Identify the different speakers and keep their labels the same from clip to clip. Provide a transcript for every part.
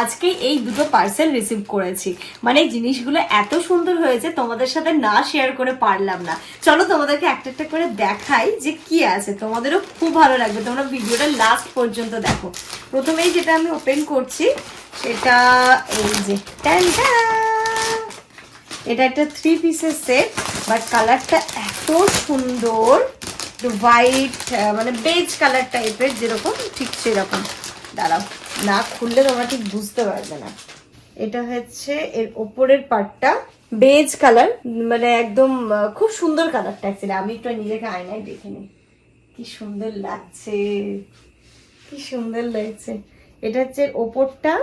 Speaker 1: আজকে এই দুটো পার্সেল রিসিভ করেছি। মানে জিনিসগুলো এত সুন্দর হয়েছে, তোমাদের সাথে না শেয়ার করে পারলাম না। চলো তোমাদেরকে একটা একটা করে দেখাই যে কি আছে। তোমাদেরও খুব ভালো লাগবে। তোমরা ভিডিওটা লাস্ট পর্যন্ত দেখো। প্রথমেই যেটা আমি ওপেন করছি, সেটা এই যে। এটা একটা থ্রি পিসের সেট বাট কালারটা এত সুন্দর। হোয়াইট মানে বেজ কালার টাইপের যেরকম, ঠিক সেরকম। দাঁড়াও, না খুললে তোমরা ঠিক বুঝতে পারবে না। এটা হচ্ছে এর ওপরের পার্টটা, বেজ কালার মানে একদম খুব সুন্দর কালারটা অ্যাকচুয়ালি আমি একটু নিজেকে আয়নায় দেখে নিই। কি সুন্দর লাগছে, কি সুন্দর লাগছে। এটা হচ্ছে ওপরটা,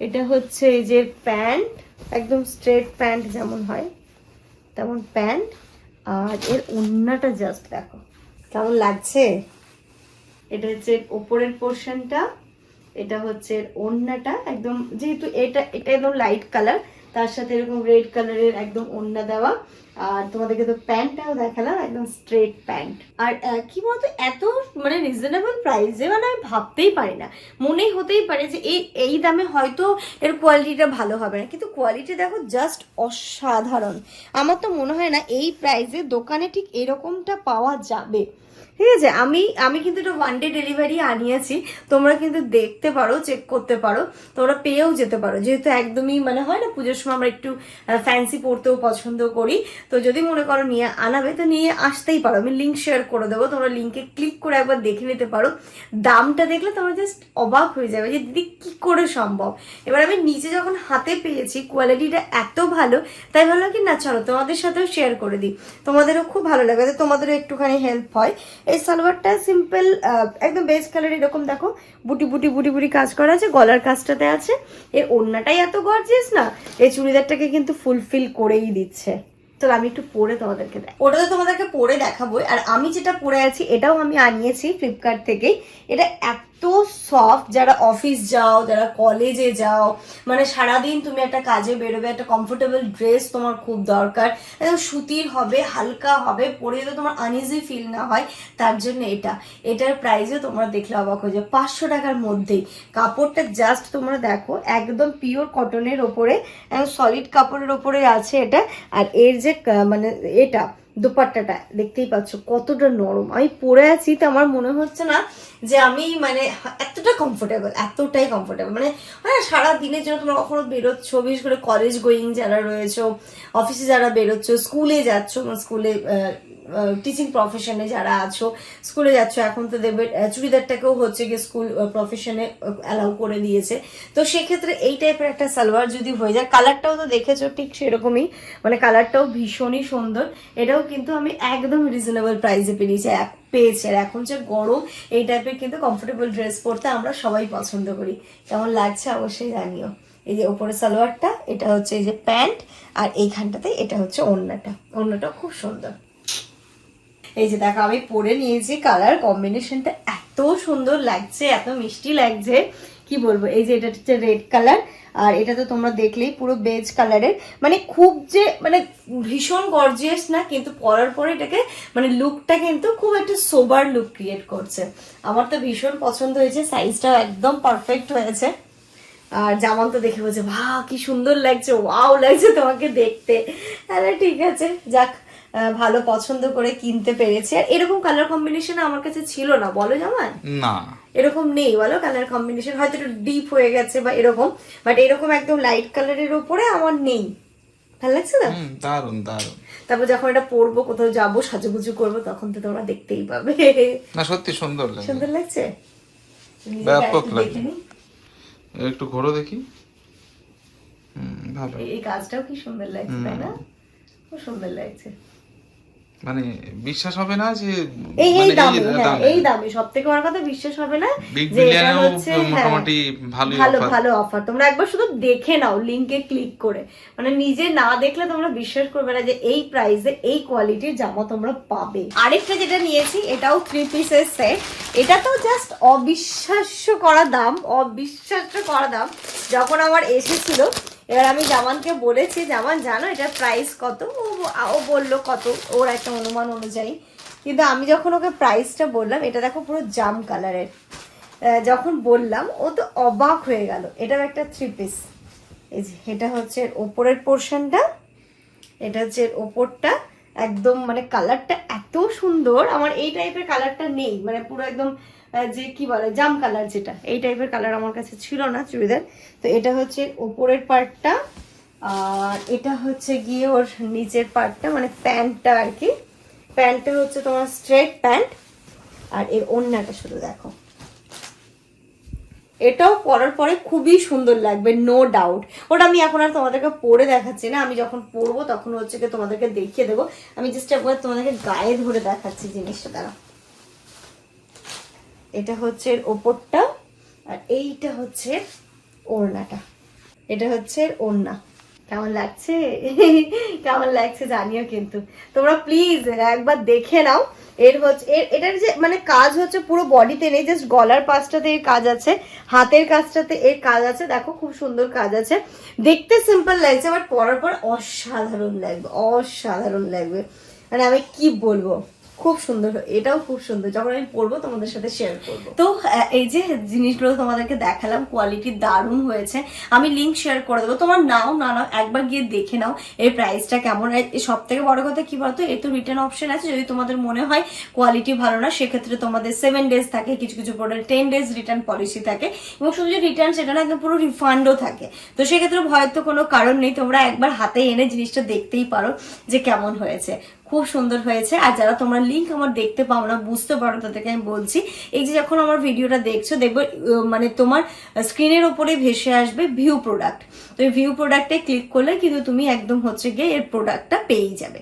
Speaker 1: এটা হচ্ছে এই যে প্যান্ট, একদম স্ট্রেট প্যান্ট যেমন হয়, তেমন প্যান্ট। আর এর ওড়নাটা জাস্ট দেখো, কেমন লাগছে? এটা হচ্ছে ওপরের পোর্শনটা এটা হচ্ছে ওড়নাটা একদম যেহেতু এটা এটা একদম লাইট কালার তার সাথে এরকম রেড কালারের একদম ওড়না দেওয়া। আর তোমাদেরকে তো প্যান্টটাও দেখালাম, একদম স্ট্রেট প্যান্ট আর কি বলতো, এত মানে রিজনেবল প্রাইসে মানে আমি ভাবতেই পারি না। মনেই হতেই পারে যে এই এই দামে হয়তো এর কোয়ালিটিটা ভালো হবে না। কিন্তু কোয়ালিটি দেখো জাস্ট অসাধারণ। আমার তো মনে হয় না এই প্রাইসে দোকানে ঠিক এরকমটা পাওয়া যাবে। ঠিক আছে, আমি আমি কিন্তু এটা ওয়ান ডে ডেলিভারি আনিয়েছি। তোমরা কিন্তু দেখতে পারো চেক করতে পারো, তোমরা পেয়েও যেতে পারো। যেহেতু একদমই মানে হয় না, পুজোর সময় আমরা একটু ফ্যান্সি পড়তেও পছন্দ করি। তো যদি মনে করো নিয়ে আনাবে, তো নিয়ে আসতেই পারো। আমি লিঙ্ক শেয়ার করে দেবো, তোমরা লিঙ্কে ক্লিক করে একবার দেখে নিতে পারো। দামটা দেখলে তোমরা জাস্ট অবাক হয়ে যাবে যে, দিদি, কি করে সম্ভব? এবার আমি নিজে যখন হাতে পেয়েছি কোয়ালিটিটা এত ভালো, তাই ভাবলাম কি, না, চলো তোমাদের সাথেও শেয়ার করে দিই। তোমাদেরও খুব ভালো লাগে তোমাদেরও একটুখানি হেল্প হয়। এই সালোয়ারটা সিম্পল একদম বেস কালার এরকম, দেখো, বুটি বুটি বুটি বুটি কাজ করা আছে, গলার কাজটাতে আছে। এর ওড়নাটাই এত গর্জিয়াস না, এই চুড়িদারটাকে কিন্তু ফুলফিল করেই দিচ্ছে। তো আমি একটু পরে তোমাদেরকে দেখ ওটা তো তোমাদেরকে পরে দেখাবো আর আমি যেটা পরে আছি, এটাও আমি আনিয়েছি ফ্লিপকার্ট থেকেই। এটা এত সফট যারা অফিস যাও, যারা কলেজে যাও মানে সারাদিন তুমি একটা কাজে বেরোবে, একটা কমফোর্টেবল ড্রেস তোমার খুব দরকার। সুতির হবে, হালকা হবে, পরে যাতে তোমার আনইজি ফিল না হয়, তার জন্য এটা। এটার প্রাইসও তোমরা দেখলে অবাক হয়ে যাবে। পাঁচশো টাকার মধ্যেই। কাপড়টা জাস্ট তোমরা দেখো, একদম পিওর কটনের ওপরে সলিড কাপড়ের ওপরে আছে এটা। আর এর যে মানে এটা দুপাট্টাটা, দেখতেই পাচ্ছ কতটা নরম। আমি পরে আছি তো আমার মনে হচ্ছে না যে আমি মানে এতটা কমফোর্টেবল এতটাই কমফোর্টেবল মানে হ্যাঁ সারা দিনের জন্য তোমরা কখনো বেরোচ্ছ, বিশেষ করে কলেজ গোয়িং যারা রয়েছো অফিসে যারা বেরোচ্ছ স্কুলে যাচ্ছ স্কুলে টিচিং প্রফেশনে যারা আছো স্কুলে যাচ্ছ, এখন তো দেবে চুড়িদারটাকেও হচ্ছে গিয়ে স্কুল প্রফেশনে অ্যালাউ করে দিয়েছে। তো সেক্ষেত্রে এই টাইপের একটা সালোয়ার যদি হয়ে যায় কালারটাও তো দেখেছ ঠিক সেরকমই মানে কালারটাও ভীষণই সুন্দর। এটাও কিন্তু আমি একদম রিজনেবল প্রাইসে এক, পেয়েছি। আর এখন যে গরম, এই টাইপের কিন্তু কমফোর্টেবল ড্রেস পরতে আমরা সবাই পছন্দ করি। কেমন লাগছে অবশ্যই জানিও। এই যে ওপরে সালোয়ারটা, এটা হচ্ছে এই যে প্যান্ট, আর এইখানটাতে এটা হচ্ছে ওড়নাটা। ওড়নাটা খুব সুন্দর। এই যে দেখো, আমি পরে নিয়েছি কালার কম্বিনেশনটা এত সুন্দর লাগছে, এত মিষ্টি লাগছে। কি বলব? এই যে এটা হচ্ছে রেড কালার আর এটা তো তোমরা দেখলেই পুরো বেজ কালারের মানে খুব যে মানে ভীষণ গর্জিয়াস না, কিন্তু পরার পরে এটাকে মানে লুকটা কিন্তু খুব একটা সোবার লুক ক্রিয়েট করছে। আমার তো ভীষণ পছন্দ হয়েছে সাইজটাও একদম পারফেক্ট হয়েছে। আর জামান তো দেখে বলছে ভা কি সুন্দর লাগছে ওয়াও লাগছে তোমাকে দেখতে। তাহলে ঠিক আছে, যাক ভালো পছন্দ করে কিনতে পেরেছি। আর এরকম কালার কম্বিনেশন আমার কাছে ছিল না বলো জামান
Speaker 2: না।
Speaker 1: এরকম নেই বলো কালার কম্বিনেশন হয়তো একটু ডিপ হয়ে গেছে বা এরকম বাট এরকম একদম লাইট কালারের ওপরে আমার নেই। ভালো লাগছে না?
Speaker 2: দারুণ দারুণ
Speaker 1: তারপর যখন এটা পরবো কোথাও যাব সাজুগুজু করব তখন তো তোমরা দেখতেই পাবে।
Speaker 2: না সত্যি সুন্দর লাগে
Speaker 1: সুন্দর লাগছে?
Speaker 2: ব্যাপক লাগছে। একটু ঘোরো দেখি। হুম ভালো।
Speaker 1: এই- এই কাজটাও কি সুন্দর লাগছে তাই না? খুব সুন্দর লাগছে।
Speaker 2: মানে বিশ্বাস হবে না যে
Speaker 1: এই এই
Speaker 2: মানে
Speaker 1: দামে হ্যাঁ
Speaker 2: দামে।
Speaker 1: এই দামে। সব থেকে বড় কথা বিশ্বাস হবে না যে এটা হচ্ছে হ্যাঁ,
Speaker 2: মোটামুটি ভালোই
Speaker 1: ভালো ভালো অফার তোমরা একবার শুধু দেখে নাও লিংকে ক্লিক করে। মানে নিজে না দেখলে তোমরা বিশ্বাস করবে না যে এই প্রাইসে এই কোয়ালিটির জামা তোমরা পাবে। আরেকটা যেটা নিয়েছি এটাও থ্রি পিসের সেট এটা তো জাস্ট অবিশ্বাস্য করা দাম অবিশ্বাস্য করা দাম। যখন আমার এসেছিল এবার আমি জামানকে বলেছি, জামান, জানো এটার প্রাইস কত? ও বলল, কত? ওর একটা অনুমান অনুযায়ী। কিন্তু আমি যখন ওকে প্রাইসটা বললাম, এটা দেখো পুরো জাম কালারের যখন বললাম, ও তো অবাক হয়ে গেল। এটাও একটা থ্রি পিস এই যে, এটা হচ্ছে ওপরের পোর্শনটা এটা হচ্ছে ওপরটা। একদম মানে কালারটা এত সুন্দর। আমার এই টাইপের কালারটা নেই। মানে পুরো একদম যে কি বলে, জাম কালার যেটা, এই টাইপের কালার আমার কাছে ছিল না চুড়িদার। তো এটা হচ্ছে ওপরের পার্টটা, আর এটা হচ্ছে গিয়ে ওর নিচের পার্টটা মানে প্যান্টটা আর কি। প্যান্টটা হচ্ছে তোমার স্ট্রেট প্যান্ট, আর এর ওড়নাটা শুধু দেখো। এটাও পরার পরে খুবই সুন্দর লাগবে নো ডাউট ওটা আমি এখন আর তোমাদেরকে পরে দেখাচ্ছি না, আমি যখন পরবো তখন হচ্ছে তোমাদেরকে দেখিয়ে দেবো। আমি জাস্ট একবার তোমাদেরকে গায়ে ধরে দেখাচ্ছি জিনিসটা দ্বারা এটা হচ্ছে এর ওপরটা, আর এইটা হচ্ছে ওড়নাটা। এটা হচ্ছে ওড়না। কেমন লাগছে? কেমন লাগছে জানিও কিন্তু। তোমরা প্লিজ একবার দেখে নাও। এর হচ্ছে, এর, এটার যে মানে কাজ হচ্ছে পুরো বডিতে নেই জাস্ট গলার পাশটাতে এর কাজ আছে, হাতের কাজটাতে এর কাজ আছে। দেখো খুব সুন্দর কাজ আছে। দেখতে সিম্পল লাগছে বাট পরার পর অসাধারণ লাগবে অসাধারণ লাগবে। মানে আমি কি বলব? খুব সুন্দর, এটাও খুব সুন্দর। যখন আমি পরবো তোমাদের সাথে শেয়ার করব। তো এই যে জিনিসগুলো তোমাদেরকে দেখালাম কোয়ালিটি দারুণ হয়েছে। আমি লিংক শেয়ার করে দেবো। তোমার নাও, না নাও, একবার গিয়ে দেখে নাও এর প্রাইসটা কেমন। সব থেকে বড় কথা কি বলতো? এর তো রিটার্ন অপশন আছে। যদি তোমাদের মনে হয় কোয়ালিটি ভালো না, সেক্ষেত্রে তোমাদের সেভেন ডেজ থাকে, কিছু কিছু product ten days return policy থাকে। এবং শুধু যে রিটার্ন সেটা না, একদম পুরো রিফান্ডও থাকে। তো সেক্ষেত্রে ভয়ের তো কোনো কারণ নেই। তোমরা একবার হাতে এনে জিনিসটা দেখতেই পারো যে কেমন হয়েছে। খুব সুন্দর হয়েছে। আর যারা তোমরা লিঙ্ক আমার দেখতে পাও না, বুঝতে পারো, তাদেরকে আমি বলছি। এই যে যখন আমার ভিডিওটা দেখছ, দেখব মানে তোমার স্ক্রিনের ওপরে ভেসে আসবে ভিউ প্রোডাক্ট তো এই ভিউ প্রোডাক্টে ক্লিক করলে কিন্তু তুমি একদম হচ্ছে গিয়ে এর প্রোডাক্টটা পেয়েই যাবে।